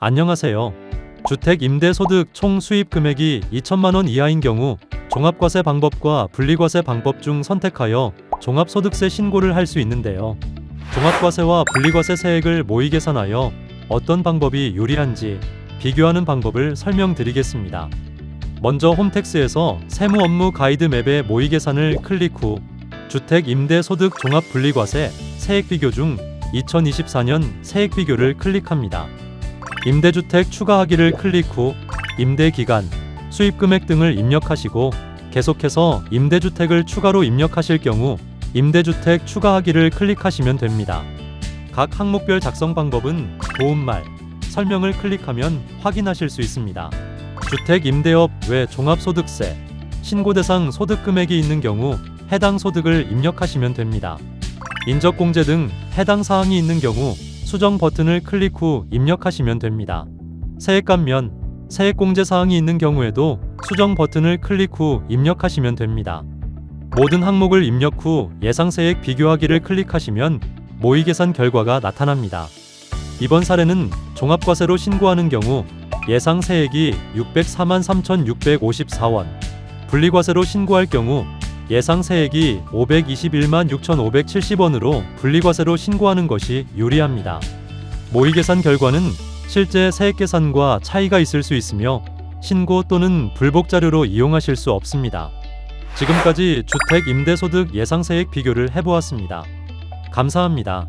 안녕하세요. 주택 임대 소득 총 수입 금액이 2천만 원 이하인 경우 종합과세 방법과 분리과세 방법 중 선택하여 종합소득세 신고를 할 수 있는데요. 종합과세와 분리과세 세액을 모의 계산하여 어떤 방법이 유리한지 비교하는 방법을 설명드리겠습니다. 먼저 홈택스에서 세무 업무 가이드 맵의 모의 계산을 클릭 후 주택 임대 소득 종합 분리과세 세액 비교 중 2024년 세액 비교를 클릭합니다. 임대주택 추가하기를 클릭 후 임대 기간, 수입 금액 등을 입력하시고 계속해서 임대주택을 추가로 입력하실 경우 임대주택 추가하기를 클릭하시면 됩니다. 각 항목별 작성 방법은 도움말, 설명을 클릭하면 확인하실 수 있습니다. 주택 임대업 외 종합소득세, 신고 대상 소득 금액이 있는 경우 해당 소득을 입력하시면 됩니다. 인적공제 등 해당 사항이 있는 경우 수정 버튼을 클릭 후 입력하시면 됩니다. 세액감면, 세액공제 사항이 있는 경우에도 수정 버튼을 클릭 후 입력하시면 됩니다. 모든 항목을 입력 후 예상세액 비교하기를 클릭하시면 모의 계산 결과가 나타납니다. 이번 사례는 종합과세로 신고하는 경우 예상 세액이 604만 3,654원, 분리과세로 신고할 경우 예상 세액이 521만 6,570원으로 분리과세로 신고하는 것이 유리합니다. 모의 계산 결과는 실제 세액 계산과 차이가 있을 수 있으며 신고 또는 불복 자료로 이용하실 수 없습니다. 지금까지 주택 임대소득 예상세액 비교를 해보았습니다. 감사합니다.